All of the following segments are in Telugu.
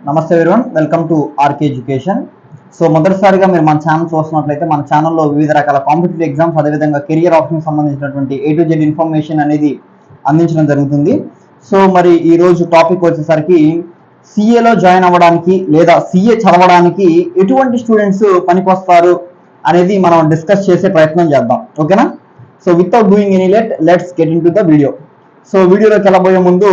నమస్తే everyone welcome to RK education so మొదటిసారిగా మీరు మన ఛానల్ చూస్తున్నట్లయితే మన ఛానల్లో వివిధ రకాల కాంపిటేటివ్ ఎగ్జామ్స్ అదేవిధంగా కెరియర్ ఆప్షన్కి సంబంధించినటువంటి ఏ టు జెడ్ ఇన్ఫర్మేషన్ అనేది అందించడం జరుగుతుంది. సో మరి ఈ రోజు టాపిక్ వచ్చేసరికి సిఏలో జాయిన్ అవ్వడానికి లేదా సిఏ చదవడానికి ఎటువంటి స్టూడెంట్స్ పనికొస్తారు అనేది మనం డిస్కస్ చేసే ప్రయత్నం చేద్దాం. ఓకేనా so without doing any let let's get into the video so వీడియోలోకి వెళ్ళబోయే ముందు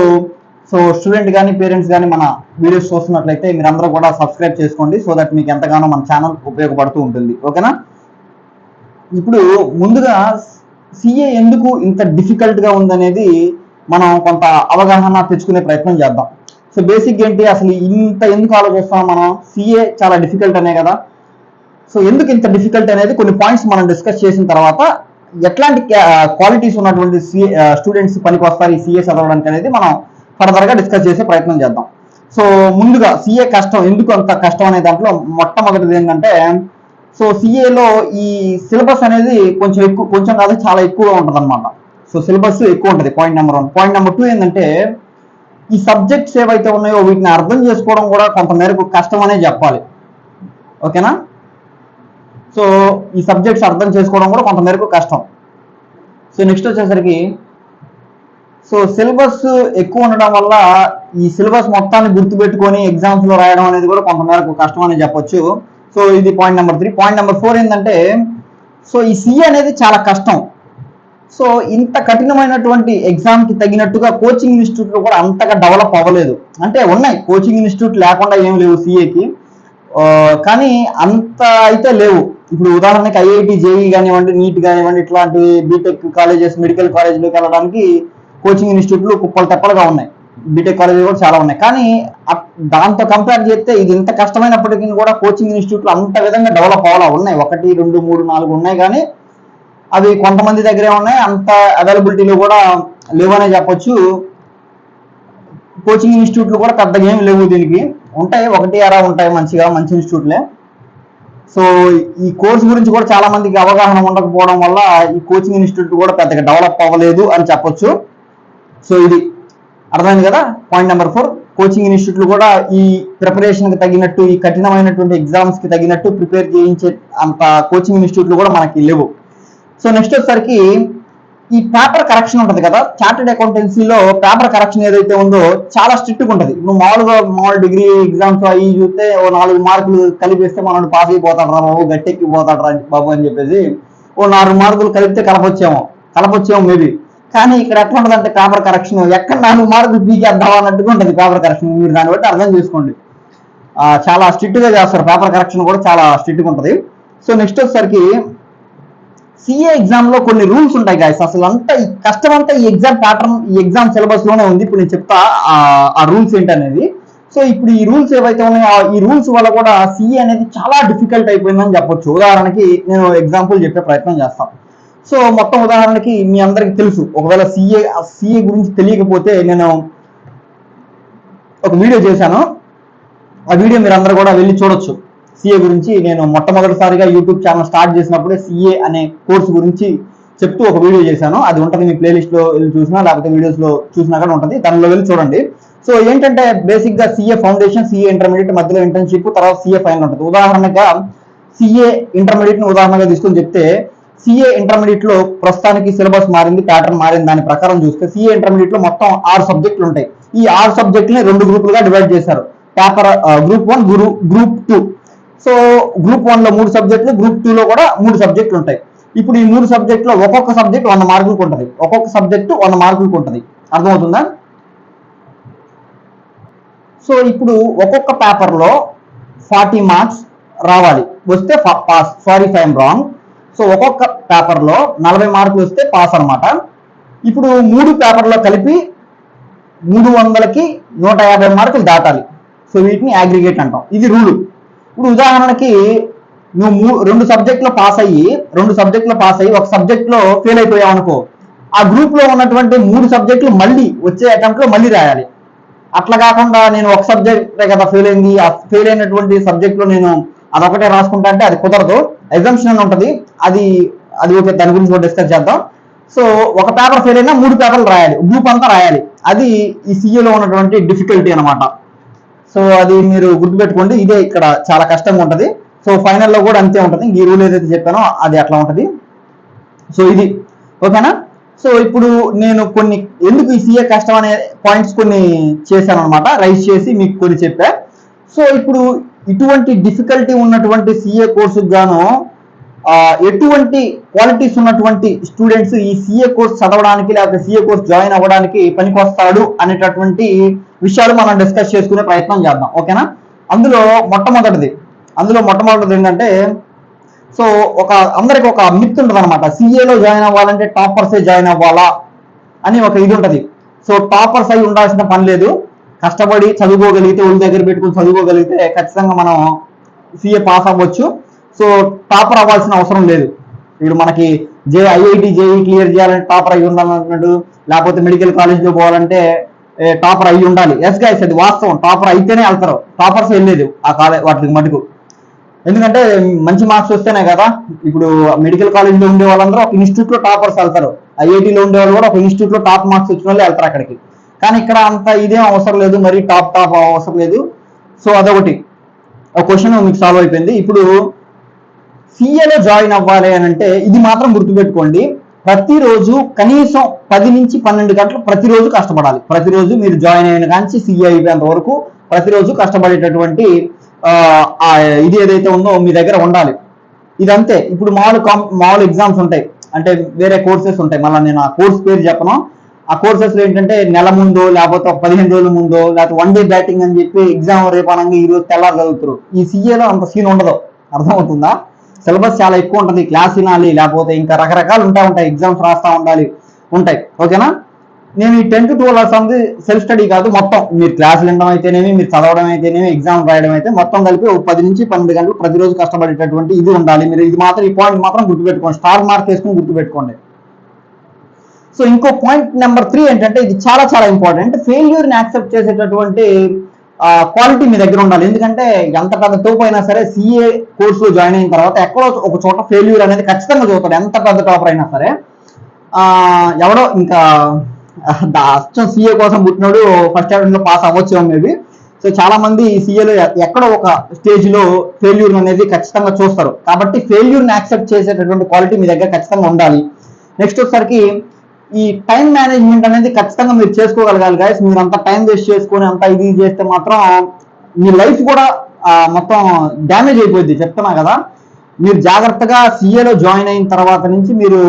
సో స్టూడెంట్ కానీ పేరెంట్స్ కానీ మన వీడియోస్ చూస్తున్నట్లయితే మీరందరూ కూడా సబ్స్క్రైబ్ చేసుకోండి సో దట్ మీకు ఎంతగానో మన ఛానల్ ఉపయోగపడుతూ ఉంటుంది. ఓకేనా ఇప్పుడు ముందుగా సిఏ ఎందుకు ఇంత డిఫికల్ట్గా ఉందనేది మనం కొంత అవగాహన తెచ్చుకునే ప్రయత్నం చేద్దాం. సో బేసిక్ ఏంటి? అసలు ఇంత ఎందుకు ఆలోచిస్తాం మనం? సిఏ చాలా డిఫికల్ట్ అనే కదా? సో ఎందుకు ఇంత డిఫికల్ట్ అనేది కొన్ని పాయింట్స్ మనం డిస్కస్ చేసిన తర్వాత ఎట్లాంటి క్వాలిటీస్ ఉన్నటువంటి సిఏ స్టూడెంట్స్ పనికి వస్తారు ఈ సిఏ చదవడానికి అనేది మనం ఫర్దర్గా డిస్కస్ చేసే ప్రయత్నం చేద్దాం. సో ముందుగా సిఏ కష్టం ఎందుకు అంత కష్టం అనే దాంట్లో మొట్టమొదటిది ఏంటంటే సో సిఏలో ఈ సిలబస్ అనేది కొంచెం ఎక్కువ కొంచెం కాదు చాలా ఎక్కువగా ఉంటుంది అనమాట సో సిలబస్ ఎక్కువ ఉంటుంది point number one point number two ఏంటంటే ఈ సబ్జెక్ట్స్ ఏవైతే ఉన్నాయో వీటిని అర్థం చేసుకోవడం కూడా కొంతమేరకు కష్టం అనే చెప్పాలి. ఓకేనా? సో ఈ సబ్జెక్ట్స్ అర్థం చేసుకోవడం కూడా కొంతమేరకు కష్టం. సో నెక్స్ట్ వచ్చేసరికి సో సిలబస్ ఎక్కువ ఉండడం వల్ల ఈ సిలబస్ మొత్తాన్ని గుర్తుపెట్టుకొని ఎగ్జామ్స్లో రాయడం అనేది కూడా కొంతమేరకు కష్టం అని చెప్పొచ్చు. సో ఇది point number three point number four ఏంటంటే సో ఈ సి అనేది చాలా కష్టం. సో ఇంత కఠినమైనటువంటి ఎగ్జామ్కి తగినట్టుగా కోచింగ్ ఇన్స్టిట్యూట్లు కూడా అంతగా డెవలప్ అవ్వలేదు. అంటే ఉన్నాయి కోచింగ్ ఇన్స్టిట్యూట్ లేకుండా ఏం లేవు సిఏకి కానీ అంత అయితే లేవు. ఇప్పుడు ఉదాహరణకి ఐఐటి జేఈ కానివ్వండి నీట్ కానివ్వండి ఇట్లాంటి బీటెక్ కాలేజెస్ మెడికల్ కాలేజీలకు వెళ్ళడానికి కోచింగ్ ఇన్స్టిట్యూట్లు కుప్పలు తెప్పలుగా ఉన్నాయి. బీటెక్ కాలేజీలు కూడా చాలా ఉన్నాయి. కానీ దాంతో కంపేర్ చేస్తే ఇది ఇంత కష్టమైనప్పటికీ కూడా కోచింగ్ ఇన్స్టిట్యూట్లు అంత విధంగా డెవలప్ అవ్వాలా? ఉన్నాయి. ఒకటి రెండు మూడు నాలుగు ఉన్నాయి కానీ అవి కొంతమంది దగ్గరే ఉన్నాయి. అంత అవైలబిలిటీలో కూడా లేవనే చెప్పొచ్చు. కోచింగ్ ఇన్స్టిట్యూట్లు కూడా పెద్దగా ఏమి లేవు దీనికి. ఉంటాయి. ఒకటి అరా ఉంటాయి మంచిగా మంచి ఇన్స్టిట్యూట్లే సో ఈ కోర్స్ గురించి కూడా చాలా మందికి అవగాహన ఉండకపోవడం వల్ల ఈ కోచింగ్ ఇన్స్టిట్యూట్ కూడా పెద్దగా డెవలప్ అవ్వలేదు అని చెప్పొచ్చు. సో ఇది అర్థమైంది కదా? పాయింట్ నెంబర్ ఫోర్ కోచింగ్ ఇన్స్టిట్యూట్లు కూడా ఈ ప్రిపరేషన్కి తగినట్టు ఈ కఠినమైనటువంటి ఎగ్జామ్స్కి తగినట్టు ప్రిపేర్ చేయించే అంత కోచింగ్ ఇన్స్టిట్యూట్లు కూడా మనకి లేవు. సో నెక్స్ట్ వచ్చేసరికి ఈ పేపర్ కరెక్షన్ ఉంటుంది కదా? చార్టెడ్ అకౌంటెన్సీలో పేపర్ కరెక్షన్ ఏదైతే ఉందో చాలా స్ట్రిక్ట్గా ఉంటుంది. ఇప్పుడు మామూలుగా మామూలు డిగ్రీ ఎగ్జామ్స్ అవి చూస్తే ఓ నాలుగు మార్కులు కలిపిస్తే మనం పాస్ అయిపోతాడు రా బాబు గట్టెక్కి పోతాడు రా బాబు అని చెప్పేసి ఓ నాలుగు మార్కులు కలిపితే కలపొచ్చేమో. కలపొచ్చేమో మేబీ కానీ ఇక్కడ ఎట్లా ఉండదంటే పేపర్ కరెక్షన్ ఎక్కడ నాలుగు మార్కులు పీకేద్దాం అన్నట్టుగా ఉంటుంది పేపర్ కరెక్షన్ మీరు దాన్ని బట్టి అర్థం చేసుకోండి. చాలా స్ట్రిక్ట్గా చేస్తారు. పేపర్ కరెక్షన్ కూడా చాలా స్ట్రిక్ట్గా ఉంటుంది. సో నెక్స్ట్ వచ్చేసరికి సిఏ ఎగ్జామ్లో కొన్ని రూల్స్ ఉంటాయి గాయస్ అసలు అంతా ఈ కష్టం అంతా ఈ ఎగ్జామ్ ప్యాటర్న్ ఈ ఎగ్జామ్ సిలబస్లోనే ఉంది. ఇప్పుడు నేను చెప్తా ఆ- రూల్స్ రూల్స్ ఏంటనేది. సో ఇప్పుడు ఈ రూల్స్ ఏవైతే ఉన్నాయో ఈ రూల్స్ వల్ల కూడా సిఏ అనేది చాలా డిఫికల్ట్ అయిపోయిందని చెప్పొచ్చు. ఉదాహరణకి నేను ఎగ్జాంపుల్ చెప్పే ప్రయత్నం చేస్తాను సో మొత్తం ఉదాహరణకి మీ అందరికి తెలుసు. ఒకవేళ సిఏ సిఏ గురించి తెలియకపోతే నేను ఒక వీడియో చేశాను. ఆ వీడియో మీరు అందరూ కూడా వెళ్ళి చూడొచ్చు. సిఏ గురించి నేను మొట్టమొదటిసారిగా యూట్యూబ్ ఛానల్ స్టార్ట్ చేసినప్పుడే సిఏ అనే కోర్సు గురించి చెప్తూ ఒక వీడియో చేశాను. అది ఉంటుంది మీ ప్లేలిస్ట్లో వెళ్ళి చూసినా లేకపోతే వీడియోస్లో చూసినా కూడా ఉంటుంది. దానిలో వెళ్ళి చూడండి. సో ఏంటంటే బేసిక్గా సిఏ ఫౌండేషన్ సిఏ ఇంటర్మీడియట్ మధ్యలో ఇంటర్న్షిప్ తర్వాత సిఏ ఫైనల్ ఉంటుంది. ఉదాహరణగా సిఏ ఇంటర్మీడియట్ని ఉదాహరణగా తీసుకొని చెప్తే సిఏ ఇంటర్మీడియట్లో ప్రస్తుతానికి సిలబస్ మారింది ప్యాటర్న్ మారింది. దాని ప్రకారం చూస్తే సిఏ ఇంటర్మీడియట్లో మొత్తం ఆరు సబ్జెక్టులు ఉంటాయి. ఈ ఆరు సబ్జెక్టులని రెండు గ్రూపులుగా డివైడ్ చేశారు. Paper group one group two so group వన్లో మూడు సబ్జెక్టులు గ్రూప్ టూ లో కూడా మూడు సబ్జెక్టులు ఉంటాయి. ఇప్పుడు ఈ మూడు సబ్జెక్టులో ఒక్కొక్క సబ్జెక్ట్ వంద మార్కులకు ఉంటుంది. ఒక్కొక్క సబ్జెక్టు వంద మార్కులకు ఉంటుంది. అర్థమవుతుందా? సో ఇప్పుడు ఒక్కొక్క పేపర్లో ఫార్టీ మార్క్స్ రావాలి. వస్తే పాస్ సారీ ఫైమ్ రాంగ్ సో ఒక్కొక్క పేపర్లో నలభై మార్కులు వస్తే పాస్ అనమాట ఇప్పుడు మూడు పేపర్లో కలిపి మూడు వందలకి నూట యాభై మార్కులు దాటాలి. సో వీటిని అగ్రిగేట్ అంటాం. ఇది రూలు ఇప్పుడు ఉదాహరణకి నువ్వు మూ- రెండు సబ్జెక్టులో పాస్ అయ్యి రెండు సబ్జెక్టులో పాస్ అయ్యి ఒక సబ్జెక్ట్లో ఫెయిల్ అయిపోయావు అనుకో ఆ గ్రూప్లో ఉన్నటువంటి మూడు సబ్జెక్టులు మళ్ళీ వచ్చే అటెంప్ట్లో మళ్ళీ రాయాలి. అట్లా కాకుండా నేను ఒక సబ్జెక్టే కదా ఫెయిల్ అయింది ఆ ఫెయిల్ అయినటువంటి సబ్జెక్టులో నేను అదొకటే రాసుకుంటా అంటే అది కుదరదు. ఎగ్జామ్షన్ అని ఉంటుంది. అది అది ఓకే దాని గురించి కూడా డిస్కస్ చేద్దాం. సో ఒక పేపర్ ఫెయిల్ అయినా మూడు పేపర్లు రాయాలి. గ్రూప్ అంతా రాయాలి. అది ఈ సిఏలో ఉన్నటువంటి డిఫికల్టీ అనమాట సో సో అది మీరు గుర్తుపెట్టుకోండి. ఇదే ఇక్కడ చాలా కష్టంగా ఉంటుంది. సో ఫైనల్లో కూడా అంతే ఉంటుంది. ఈ రూల్ ఏదైతే చెప్పానో అది అట్లా ఉంటుంది. సో ఇది. ఓకేనా సో ఇప్పుడు నేను కొన్ని ఎందుకు ఈ సీఏ కష్టం అనే పాయింట్స్ కొన్ని చేశాను అనమాట రైస్ చేసి మీకు కొన్ని చెప్పా. సో ఇప్పుడు ఇటువంటి డిఫికల్టీ ఉన్నటువంటి సీఏ కోర్సుకు గాను ఎటువంటి క్వాలిటీస్ ఉన్నటువంటి స్టూడెంట్స్ ఈ సీఏ కోర్స్ చదవడానికి లేకపోతే సిఏ కోర్స్ జాయిన్ అవ్వడానికి పనికొస్తాడు అనేటటువంటి విషయాలు మనం డిస్కస్ చేసుకునే ప్రయత్నం చేద్దాం. ఓకేనా అందులో మొట్టమొదటిది అందులో మొట్టమొదటిది ఏంటంటే సో ఒక అందరికి ఒక మిత్ ఉంటుంది అనమాట సిఏలో జాయిన్ అవ్వాలంటే టాపర్సే జాయిన్ అవ్వాలా అని ఒక ఇది ఉంటుంది. సో టాపర్స్ అయి ఉండాల్సిన పని లేదు. కష్టపడి చదువుకోగలిగితే ఒళ్ళు దగ్గర పెట్టుకుని చదువుకోగలిగితే ఖచ్చితంగా మనం సిఏ పాస్ అవ్వచ్చు. సో టాపర్ అవ్వాల్సిన అవసరం లేదు. ఇప్పుడు మనకి జే ఐఐటి జేఈ క్లియర్ చేయాలంటే టాపర్ అయి ఉండాలన్నట్టు లేకపోతే మెడికల్ కాలేజ్లో పోవాలంటే టాపర్ అయి ఉండాలి. ఎస్ గైస్ అది వాస్తవం. టాపర్ అయితేనే వెళ్తారు. టాపర్స్ వెళ్ళలేదు ఆ కాలేజ్ వాటికి మటుకు. ఎందుకంటే మంచి మార్క్స్ వస్తేనే కదా. ఇప్పుడు మెడికల్ కాలేజ్లో ఉండే వాళ్ళందరూ ఒక ఇన్స్టిట్యూట్లో టాపర్స్ వెళ్తారు. ఐఐటిలో ఉండే వాళ్ళు కూడా ఒక ఇన్స్టిట్యూట్లో టాప్ మార్క్స్ వచ్చిన వాళ్ళు వెళ్తారు అక్కడికి. కానీ ఇక్కడ అంత ఇదేం అవసరం లేదు మరి టాప్ టాప్ అవసరం లేదు. సో అదొకటి. ఒక క్వశ్చన్ మీకు సాల్వ్ అయిపోయింది. ఇప్పుడు సిఏలో జాయిన్ అవ్వాలి అని అంటే ఇది మాత్రం గుర్తుపెట్టుకోండి. ప్రతిరోజు కనీసం పది నుంచి పన్నెండు గంటలు ప్రతిరోజు కష్టపడాలి. ప్రతిరోజు మీరు జాయిన్ అయిన కానీ సిఏ అయిపోయేంత వరకు ప్రతిరోజు కష్టపడేటటువంటి ఇది ఏదైతే ఉందో మీ దగ్గర ఉండాలి. ఇదంతే. ఇప్పుడు మామూలు కాం మామూలు ఎగ్జామ్స్ ఉంటాయి. అంటే వేరే కోర్సెస్ ఉంటాయి. మళ్ళీ నేను ఆ కోర్స్ పేరు చెప్పను. ఆ కోర్సెస్లో ఏంటంటే నెల ముందో లేకపోతే ఒక పదిహేను రోజుల ముందో లేకపోతే వన్ డే బ్యాటింగ్ అని చెప్పి ఎగ్జామ్ రేపు అనగా ఈ రోజు తెల్లారు చదువుతారు. ఈ సీఏలో అంత సీన్ ఉండదు. అర్థమవుతుందా? సిలబస్ చాలా ఎక్కువ ఉంటుంది. క్లాస్ వినాలి లేకపోతే ఇంకా రకరకాలు ఉంటా ఉంటాయి. ఎగ్జామ్స్ రాస్తా ఉండాలి ఉంటాయి. ఓకేనా? నేను ఈ టెన్త్ ట్వెల్వ్ అవర్స్ అనేది సెల్ఫ్ స్టడీ కాదు మొత్తం. మీరు క్లాసులు వినడం అయితేనేమి మీరు చదవడం అయితేనేమి ఎగ్జామ్ రాయడం అయితే మొత్తం కలిపి ఒక పది నుంచి పన్నెండు గంటలు ప్రతిరోజు కష్టపడేటటువంటి ఇది ఉండాలి. మీరు ఇది మాత్రం ఈ పాయింట్ మాత్రం గుర్తుపెట్టుకోండి. స్టార్ మార్క్ వేసుకుని గుర్తుపెట్టుకోండి. సో ఇంకో పాయింట్ నెంబర్ త్రీ ఏంటంటే ఇది చాలా చాలా ఇంపార్టెంట్ ఫెయిల్యూర్ని యాక్సెప్ట్ చేసేటటువంటి క్వాలిటీ మీ దగ్గర ఉండాలి. ఎందుకంటే ఎంత పెద్ద తోపు అయినా సరే సిఏ కోర్సులో జాయిన్ అయిన తర్వాత ఎక్కడో ఒక చోట ఫెయిల్యూర్ అనేది ఖచ్చితంగా చదువుతాడు ఎంత పెద్ద టాపర్ అయినా సరే. ఎవడో ఇంకా అచ్చం సిఏ కోసం పుట్టినోడు ఫస్ట్లో పాస్ అవ్వచ్చు మేబీ సో చాలా మంది సిఏలో ఎక్కడో ఒక స్టేజ్లో ఫెయిల్యూర్ అనేది ఖచ్చితంగా చూస్తారు. కాబట్టి ఫెయిల్యూర్ని యాక్సెప్ట్ చేసేటటువంటి క్వాలిటీ మీ దగ్గర ఖచ్చితంగా ఉండాలి. నెక్స్ట్ వచ్చేసరికి ఈ టైం మేనేజ్మెంట్ అనేది ఖచ్చితంగా మీరు చేసుకోగలగాలి గాయస్ మీరు అంత టైం వేస్ట్ చేసుకొని అంత ఇది చేస్తే మాత్రం మీ లైఫ్ కూడా మొత్తం డ్యామేజ్ అయిపోయింది చెప్తున్నా కదా. మీరు జాగ్రత్తగా సిఏలో జాయిన్ అయిన తర్వాత నుంచి మీరు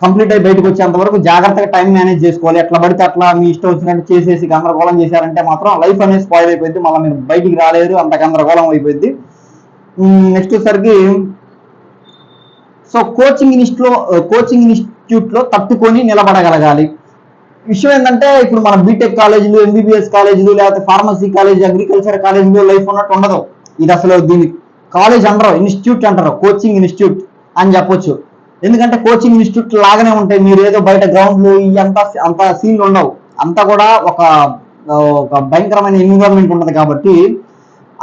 కంప్లీట్ అయి బయటకు వచ్చేంత వరకు జాగ్రత్తగా టైం మేనేజ్ చేసుకోవాలి. ఎట్లా పడితే అట్లా మీ ఇష్టం వచ్చినట్టు చేసేసి గందరగోళం చేశారంటే మాత్రం లైఫ్ అనేది స్పాయిల్ అయిపోయింది మళ్ళీ మీరు బయటికి రాలేరు అంత గందరగోళం అయిపోయింది నెక్స్ట్ వచ్చేసరికి సో కోచింగ్ ఇన్స్టిట్లో కోచింగ్ ఇన్స్టిట్యూట్ లో తట్టుకొని నిలబడగలగాలి. విషయం ఏంటంటే ఇప్పుడు మన బీటెక్ కాలేజీలు ఎంబీబీఎస్ కాలేజీలు లేకపోతే ఫార్మసీ కాలేజ్ అగ్రికల్చర్ కాలేజీలో లైఫ్ ఉన్నట్టు ఉండదు. ఇది అసలు దీని కాలేజ్ అంటారు ఇన్స్టిట్యూట్ అంటారు కోచింగ్ ఇన్స్టిట్యూట్ అని చెప్పొచ్చు. ఎందుకంటే కోచింగ్ ఇన్స్టిట్యూట్ లాగానే ఉంటాయి మీరు ఏదో బయట గ్రౌండ్లు ఇవి అంత సీన్లు ఉండవు. అంతా కూడా ఒక ఒక భయంకరమైన ఎన్విరాన్మెంట్ ఉంటుంది కాబట్టి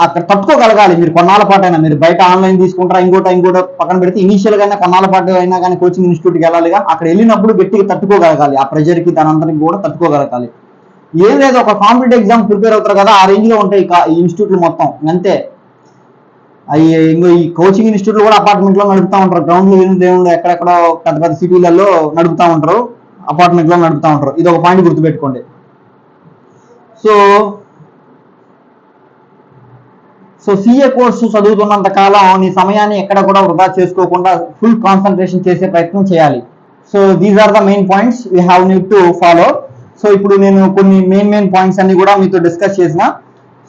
అక్కడ తట్టుకోగలగాలి. మీరు కొన్నాళ్ళ పాటు అయినా మీరు బయట ఆన్లైన్ తీసుకుంటారా ఇంకోట ఇంకోట పక్కన పెడితే ఇనీషియల్ గానే కొన్నాళ్ళ పాటు అయినా కానీ కోచింగ్ ఇన్స్టిట్యూట్కి వెళ్ళాలిగా అక్కడ వెళ్ళినప్పుడు గట్టిగా తట్టుకోగలగాలి. ఆ ప్రెషర్కి దానంతరికి కూడా తట్టుకోగలగాలి. ఏం లేదు ఒక కాంపిటేటివ్ ఎగ్జామ్ ప్రిపేర్ అవుతారు కదా ఆ రేంజ్లో ఉంటాయి ఈ ఈ ఇన్స్టిట్యూట్లు మొత్తం. అంతే. అవి ఇంకో ఈ కోచింగ్ ఇన్స్టిట్యూట్లు కూడా అపార్ట్మెంట్లో నడుపుతా ఉంటారు. గ్రౌండ్ దేవుడు ఎక్కడెక్కడ పెద్ద పెద్ద సిటీలలో నడుపుతా ఉంటారు. అపార్ట్మెంట్లో నడుపుతా ఉంటారు. ఇది ఒక పాయింట్ గుర్తుపెట్టుకోండి. సో సో సిఏ కోర్సు చదువుతున్నంత కాలం నీ సమయాన్ని ఎక్కడ కూడా వృధా చేసుకోకుండా ఫుల్ కాన్సన్ట్రేషన్ చేసే ప్రయత్నం చేయాలి. So these are the main points we have need to follow so ఇప్పుడు నేను కొన్ని మెయిన్ మెయిన్ పాయింట్స్ అన్ని కూడా మీతో డిస్కస్ చేసిన.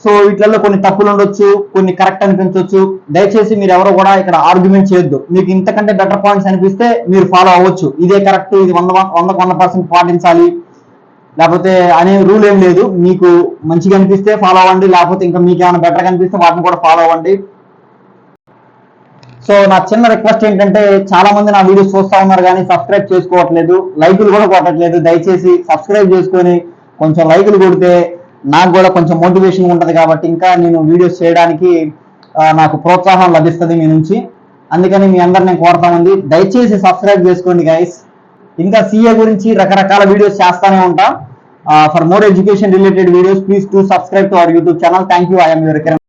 సో వీటిలలో కొన్ని తప్పులు ఉండొచ్చు కొన్ని కరెక్ట్ అనిపించవచ్చు దయచేసి మీరు ఎవరు కూడా ఇక్కడ ఆర్గ్యుమెంట్ చేయొద్దు. మీకు ఇంతకంటే బెటర్ పాయింట్స్ అనిపిస్తే మీరు ఫాలో అవ్వచ్చు. ఇదే కరెక్ట్ ఇది వంద వందకు వంద పర్సెంట్ పాటించాలి. లేకపోతే అనే రూల్ ఏం లేదు. మీకు మంచిగా అనిపిస్తే ఫాలో అవ్వండి. లేకపోతే ఇంకా మీకు ఏమైనా బెటర్ అనిపిస్తే వాటిని కూడా ఫాలో అవ్వండి. సో నా చిన్న రిక్వెస్ట్ ఏంటంటే చాలా మంది నా వీడియోస్ చూస్తా ఉన్నారు కానీ సబ్స్క్రైబ్ చేసుకోవట్లేదు. లైకులు కూడా కొట్టట్లేదు. దయచేసి సబ్స్క్రైబ్ చేసుకొని కొంచెం లైకులు కొడితే నాకు కూడా కొంచెం మోటివేషన్ ఉంటుంది కాబట్టి ఇంకా నేను వీడియోస్ చేయడానికి నాకు ప్రోత్సాహం లభిస్తుంది మీ నుంచి. అందుకని మీ అందరు నేను దయచేసి సబ్స్క్రైబ్ చేసుకోండి గైస్ ఇంకా సీఏ గురించి రకరకాల వీడియోస్ చేస్తానే ఉంటా. For more education related videos please to subscribe to our YouTube channel thank you I'm your